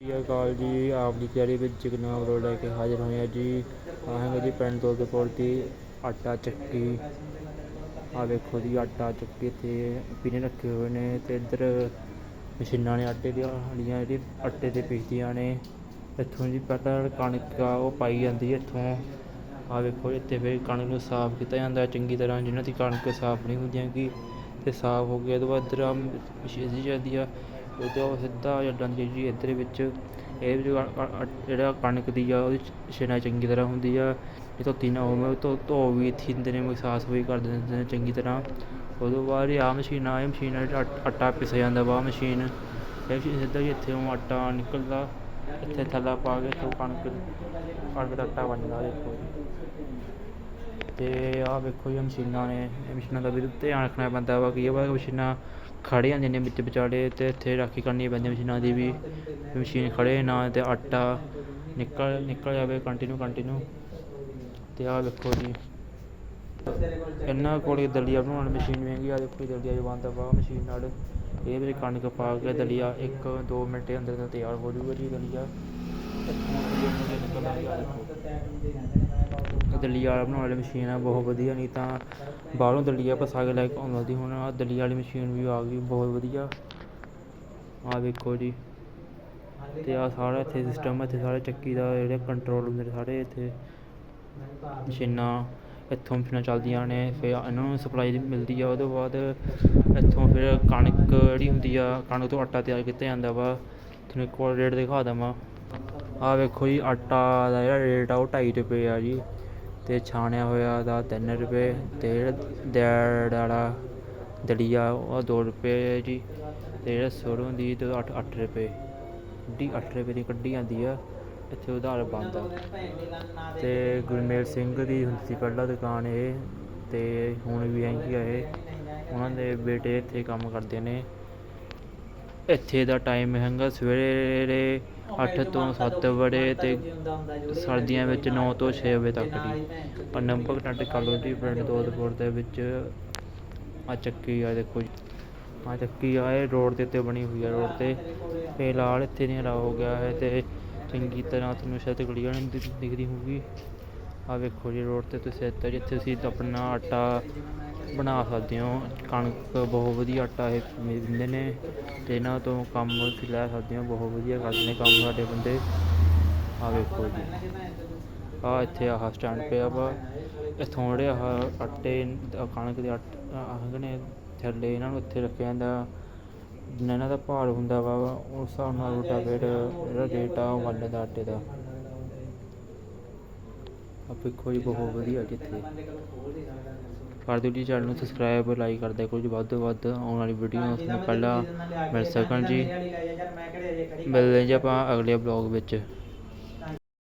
ਸਤਿ ਸ਼੍ਰੀ ਅਕਾਲ ਜੀ, ਆਪ ਦੀ ਤਿਆਰੀ ਵਿੱਚ ਚਿਕਨਾ ਬਰੋ ਲੈ ਕੇ ਹਾਜ਼ਰ ਹੋਏ ਹਾਂ ਜੀ। ਆਹਾਂਗੇ ਜੀ ਪਿੰਡ ਤੋਂ ਦੌਲਤਪੁਰ ਦੀ ਆਟਾ ਚੱਕੀ। ਆ ਵੇਖੋ ਜੀ, ਆਟਾ ਚੱਕੀ ਇੱਥੇ ਪੀਣੇ ਰੱਖੇ ਹੋਏ ਨੇ ਤੇ ਇੱਧਰ ਮਸ਼ੀਨਾਂ ਨੇ ਆਟੇ ਦੀਆਂ ਹਲੀਆਂ ਜਿਹੜੀ ਆਟੇ ਤੇ ਪੀਸਦੀਆਂ ਨੇ। ਇੱਥੋਂ ਜੀ ਪਹਿਲਾਂ ਕਣਕ ਆ, ਉਹ ਪਾਈ ਜਾਂਦੀ ਹੈ ਇੱਥੋਂ। ਆ ਵੇਖੋ ਇੱਥੇ ਫਿਰ ਕਣਕ ਨੂੰ ਸਾਫ਼ ਕੀਤਾ ਜਾਂਦਾ ਚੰਗੀ ਤਰ੍ਹਾਂ, ਜਿਨ੍ਹਾਂ ਦੀ ਕਣਕ ਸਾਫ਼ ਨਹੀਂ ਹੁੰਦੀਆਂ ਕਿ ਤੇ ਸਾਫ਼ ਹੋ ਗਿਆ ਤੋਂ ਬਾਅਦ ਇੱਧਰ ਆਹ ਮਸ਼ੀਨ ਜੀ ਜਾਂਦੀ ਆ। ਅਤੇ ਉਹ ਸਿੱਧਾ ਜੱਡਾਂ ਦੀ ਜੀ ਇੱਧਰ ਵਿੱਚ, ਇਹ ਜਿਹੜਾ ਕਣਕ ਦੀ ਆ, ਉਹਦੀ ਛਿਣਾ ਚੰਗੀ ਤਰ੍ਹਾਂ ਹੁੰਦੀ ਆ ਜੇ ਧੋਤੀ ਨਾ ਹੋਵੇ ਧੋ ਧੋ ਵੀ ਥਿੰਦੇ ਨੇ ਸਾਫ਼ ਸਫ਼ਾਈ ਕਰ ਦਿੰਦੇ ਨੇ ਚੰਗੀ ਤਰ੍ਹਾਂ। ਉਹ ਤੋਂ ਬਾਅਦ ਇਹ ਆ ਮਸ਼ੀਨ ਆ, ਇਹ ਮਸ਼ੀਨ ਨਾਲ ਜਿਹੜਾ ਆਟਾ ਪਿਸਿਆ ਜਾਂਦਾ ਵਾ ਮਸ਼ੀਨ। ਇਹ ਮਸ਼ੀਨ ਸਿੱਧਾ ਜੀ ਇੱਥੇ ਉਹ ਆਟਾ ਨਿਕਲਦਾ, ਇੱਥੇ ਥੱਲਾ ਪਾ ਕੇ ਇੱਥੋਂ ਕਣਕ ਕਣਕ ਦਾ ਆਟਾ ਬਣਦਾ ਦੇਖੋ ਤੇ ਆਹ ਵੇਖੋ ਜੀ ਮਸ਼ੀਨਾਂ ਨੇ, ਇਹ ਮਸ਼ੀਨਾਂ ਦਾ ਵੀ ਧਿਆਨ ਰੱਖਣਾ ਪੈਂਦਾ ਵਾ, ਕਿ ਇਹ ਵਾ ਮਸ਼ੀਨਾਂ ਖੜੇ ਜਾਂਦੀਆਂ ਨੇ ਵਿੱਚ ਵਿਚਾਲੇ ਤੇ ਇੱਥੇ ਰਾਖੀ ਕਰਨੀ ਪੈਂਦੀ ਮਸ਼ੀਨਾਂ ਦੀ ਵੀ। ਮਸ਼ੀਨ ਖੜੇ ਨਾ ਤੇ ਆਟਾ ਨਿਕਲ ਨਿਕਲ ਜਾਵੇ ਕੰਟੀਨਿਊ ਕੰਟੀਨਿਊ ਤੇ ਆਹ ਵੇਖੋ ਜੀ, ਇਹਨਾਂ ਕੋਲ ਦਲੀਆ ਬਣਾਉਣ ਵਾਲੀ ਮਸ਼ੀਨ ਮਹਿੰਗੀ ਆ ਦੇਖੋ ਜੀ, ਦਲੀਆ ਵੀ ਬਣਦਾ ਵਾ ਮਸ਼ੀਨ ਨਾਲ ਇਹ ਵਿੱਚ ਕਣਕ ਪਾ ਕੇ ਦਲੀਆ 1 2 ਮਿੰਟ ਦੇ ਅੰਦਰ ਤਿਆਰ ਹੋ ਜਾਊਗਾ ਜੀ ਦਲੀਆ। ਦਲੀਆ ਵਾਲਾ ਬਣਾਉਣ ਵਾਲੀ ਮਸ਼ੀਨ ਆ, ਬਹੁਤ ਵਧੀਆ, ਨਹੀਂ ਤਾਂ ਬਾਹਰੋਂ ਦਲੀਆ ਪਸਾ ਕੇ ਲੈ ਕੇ ਆਉਂਦਾ ਸੀ, ਹੁਣ ਆਹ ਦਲੀਆ ਵਾਲੀ ਮਸ਼ੀਨ ਵੀ ਆ ਗਈ, ਬਹੁਤ ਵਧੀਆ। ਆ ਵੇਖੋ ਜੀ, ਤੇ ਆ ਸਾਰਾ ਇੱਥੇ ਸਿਸਟਮ ਇੱਥੇ ਸਾਰੇ ਚੱਕੀ ਦਾ ਜਿਹੜੇ ਕੰਟਰੋਲ ਹੁੰਦੇ ਨੇ ਸਾਰੇ ਇੱਥੇ ਮਸ਼ੀਨਾਂ ਇੱਥੋਂ ਮਸ਼ੀਨਾਂ ਚੱਲਦੀਆਂ ਨੇ, ਫਿਰ ਇਹਨਾਂ ਨੂੰ ਸਪਲਾਈ ਮਿਲਦੀ ਆ, ਉਹਦੇ ਬਾਅਦ ਇੱਥੋਂ ਫਿਰ ਕਣਕ ਜਿਹੜੀ ਹੁੰਦੀ ਆ, ਕਣਕ ਤੋਂ ਆਟਾ ਤਿਆਰ ਕੀਤਾ ਜਾਂਦਾ ਵਾ, ਤੁਹਾਨੂੰ ਇੱਕ ਵਾਰ ਰੇਟ ਦਿਖਾ ਦੇਵਾਂ। ਆ ਵੇਖੋ ਜੀ, ਆਟਾ ਦਾ ਜਿਹੜਾ ਰੇਟ ਆ ਉਹ 2.5 ਰੁਪਏ ਆ ਜੀ ਤੇ ਛਾਣਿਆ ਹੋਇਆ ਦਾ 3 ਰੁਪਏ ਤੇ ਜਿਹੜਾ ਦੈੜ ਵਾਲਾ ਦਲੀਆ, ਉਹ 2 ਰੁਪਏ ਜੀ ਤੇ ਜਿਹੜਾ ਸਰੋਂ ਦੀ ਤੇ 8 8 ਰੁਪਏ। ਡੀ 8 ਰੁਪਏ ਦੀ ਕੱਢੀ ਜਾਂਦੀ ਆ, ਇੱਥੇ ਉਧਾਰ ਬੰਦ ਆ। ਤੇ ਗੁਰਮੇਲ ਸਿੰਘ ਦੀ ਹੁੰਦੀ ਸੀ ਪਹਿਲਾਂ ਦੁਕਾਨ ਇਹ ਤੇ ਹੁਣ ਵੀ ਹੈਗੀ ਆ ਇਹ। ਉਹਨਾਂ ਦੇ ਬੇਟੇ ਇੱਥੇ ਕੰਮ ਕਰਦੇ ਨੇ। ਇੱਥੇ ਦਾ ਟਾਈਮ ਹੈਗਾ ਸਵੇਰੇ 8 ਤੋਂ 7 ਵਜੇ ਤੇ ਸਰਦੀਆਂ ਵਿੱਚ 9 ਤੋਂ 6 ਵਜੇ ਤੱਕ ਦੀ। ਪਰ ਨੰਬਰ ਕੰਟ ਕਾਲੋ ਦੀ ਪਿੰਡ ਦੋਦਪੁਰ ਦੇ ਵਿੱਚ ਆ ਚੱਕੀ ਆ ਦੇਖੋ ਜੀ। ਆ ਚੱਕੀ ਆ, ਇਹ ਰੋਡ ਦੇ ਉੱਤੇ ਬਣੀ ਹੋਈ ਆ ਰੋਡ ਤੇ। ਇਹ ਲਾਲ ਇੱਥੇ ਨਹੀਂ ਹਰਾ ਹੋ ਗਿਆ ਹੈ ਤੇ ਚੰਗੀ ਤਰ੍ਹਾਂ ਤੁਹਾਨੂੰ ਸ਼ਾਇਦ ਕਲੀਅਰ ਨਹੀਂ ਦਿਖਦੀ ਹੋਊਗੀ। ਆ ਵੇਖੋ ਜੀ ਰੋਡ ਤੇ ਤੁਸੀਂ ਇੱਥੇ ਜਿੱਥੇ ਤੁਸੀਂ ਆਪਣਾ ਆਟਾ ਬਣਾ ਸਕਦੇ ਹੋ। ਕਣਕ ਬਹੁਤ ਵਧੀਆ ਆਟਾ ਇਹ ਦਿੰਦੇ ਨੇ ਤੇ ਇਹਨਾਂ ਤੋਂ ਕੰਮ ਤੁਸੀਂ ਲੈ ਸਕਦੇ ਹੋ। ਬਹੁਤ ਵਧੀਆ ਕਰਦੇ ਨੇ ਕੰਮ ਸਾਡੇ ਬੰਦੇ। ਆ ਵੇਖੋ ਜੀ। ਆ ਇੱਥੇ ਆਹ ਸਟੈਂਡ ਪਿਆ ਵਾ। ਇੱਥੋਂ ਜਿਹੜੇ ਆਹ ਆਟੇ ਕਣਕ ਦੇ ਆਟੇ, ਆਹ ਨੇ ਥੱਲੇ ਇਹਨਾਂ ਨੂੰ ਇੱਥੇ ਰੱਖਿਆ ਜਾਂਦਾ। ਜਿੰਨਾ ਇਹਨਾਂ ਦਾ ਭਾਰ ਹੁੰਦਾ ਵਾ, ਉਸ ਹਿਸਾਬ ਨਾਲ ਰੋਟਾ ਰੋਟਾਵੇਟਰ ਜਿਹੜਾ ਰੇਟ ਆ ਉਹ ਬਣ ਆਟੇ ਦਾ। ਆ ਵੇਖੋ ਜੀ, ਬਹੁਤ ਵਧੀਆ ਜਿੱਥੇ। ਕਰ ਦਿਓ ਜੀ ਚੈਨਲ ਨੂੰ ਸਬਸਕ੍ਰਾਈਬ ਲਾਈਕ ਕਰ ਦਿਆ ਕਰੋ ਜੀ ਵੱਧ ਤੋਂ ਵੱਧ ਆਉਣ ਵਾਲੀ ਵੀਡੀਓ ਤੁਹਾਨੂੰ ਪਹਿਲਾਂ ਮਿਲ ਸਕਣ ਜੀ। ਮਿਲਦੇ ਜੀ ਆਪਾਂ ਅਗਲੇ ਬਲੌਗ ਵਿੱਚ।